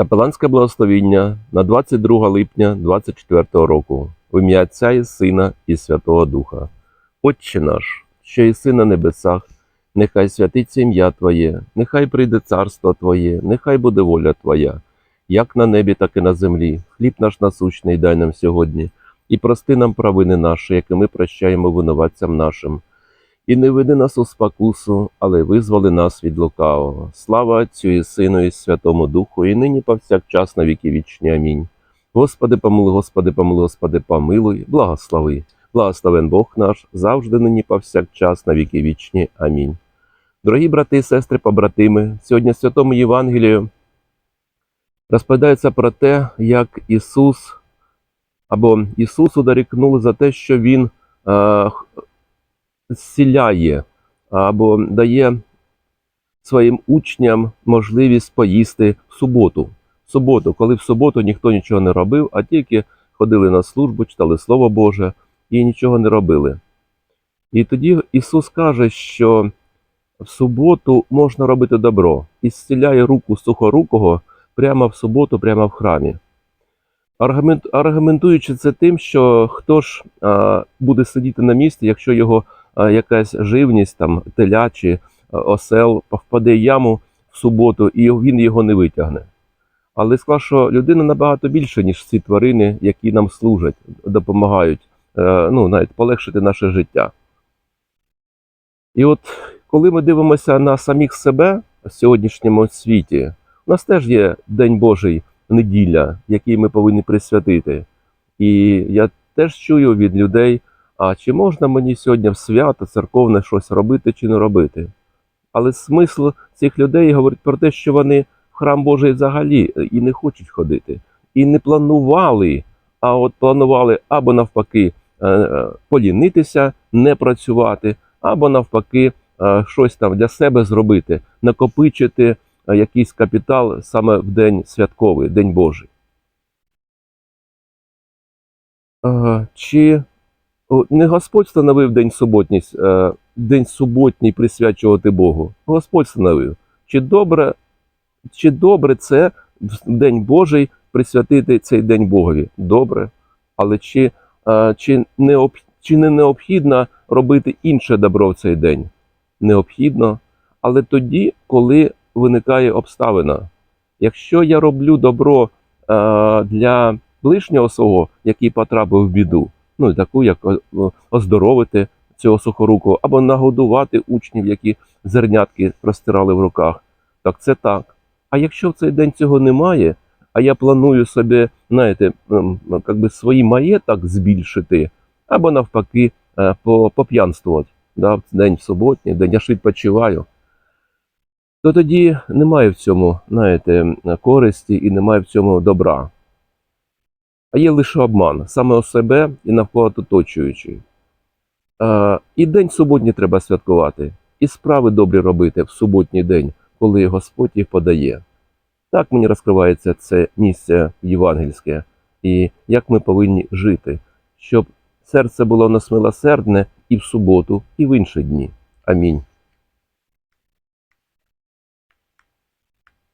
Капеланське благословіння на 22 липня 24 року в ім'я Отця і Сина і Святого Духа. Отче наш, що єси на небесах, нехай святиться ім'я Твоє, нехай прийде царство Твоє, нехай буде воля Твоя, як на небі, так і на землі. Хліб наш насущний дай нам сьогодні, і прости нам провини наші, які ми прощаємо винуватцям нашим. І не веди нас у спокусу, але визволи нас від лукавого. Слава Отцю і Сину, і Святому Духу, і нині повсякчас на віки вічні. Амінь. Господи, помилуй, Господи, помилуй, Господи, помилуй, благослови. Благословен Бог наш, завжди нині повсякчас на віки вічні. Амінь. Дорогі брати і сестри, побратими, сьогодні Святому Євангелію розповідається про те, як Ісус або Ісусу дорікнули за те, що Він е, зціляє або дає своїм учням можливість поїсти в суботу. В суботу, коли в суботу ніхто нічого не робив, а тільки ходили на службу, читали Слово Боже і нічого не робили. І тоді Ісус каже, що в суботу можна робити добро і зціляє руку сухорукого прямо в суботу, прямо в храмі. Аргументуючи це тим, що хто ж буде сидіти на місці, якщо його якась живність, там теля чи осел впаде яму в суботу, і він його не витягне. Але сказав, що людина набагато більше, ніж ці тварини, які нам служать, допомагають е, ну, навіть полегшити наше життя. І от коли ми дивимося на самих себе в сьогоднішньому світі, у нас теж є День Божий, неділя, який ми повинні присвятити. І я теж чую від людей, а чи можна мені сьогодні в свято церковне щось робити чи не робити? Але смисл цих людей говорить про те, що вони в храм Божий взагалі е, і не хочуть ходити, і не планували, а от планували або навпаки е, е, полінитися, не працювати, або навпаки щось там для себе зробити, накопичити якийсь капітал саме в день святковий, День Божий. Чи не Господь встановив день суботній, е, день суботній присвячувати Богу? Господь встановив. Чи добре, чи добре це в День Божий присвятити цей день Богові? Добре. Але чи, е, чи, не, чи не необхідно робити інше добро в цей день? Необхідно. Але тоді, коли виникає обставина. Якщо я роблю добро е, для ближнього свого, який потрапив в біду, ну таку, як оздоровити цього сухорукого, або нагодувати учнів, які зернятки простирали в руках, так це так. А якщо в цей день цього немає, а я планую собі, знаєте, ем, як би свій маєток збільшити, або навпаки е, поп'янствувати, да, в день суботній, день я ж відпочиваю, то тоді немає в цьому, знаєте, користі і немає в цьому добра. А є лише обман саме у себе і навколо оточуючих. Е, І день суботній треба святкувати, і справи добрі робити в суботній день, коли Господь їх подає. Так мені розкривається це місце євангельське, і як ми повинні жити, щоб серце було у нас милосердне і в суботу, і в інші дні. Амінь.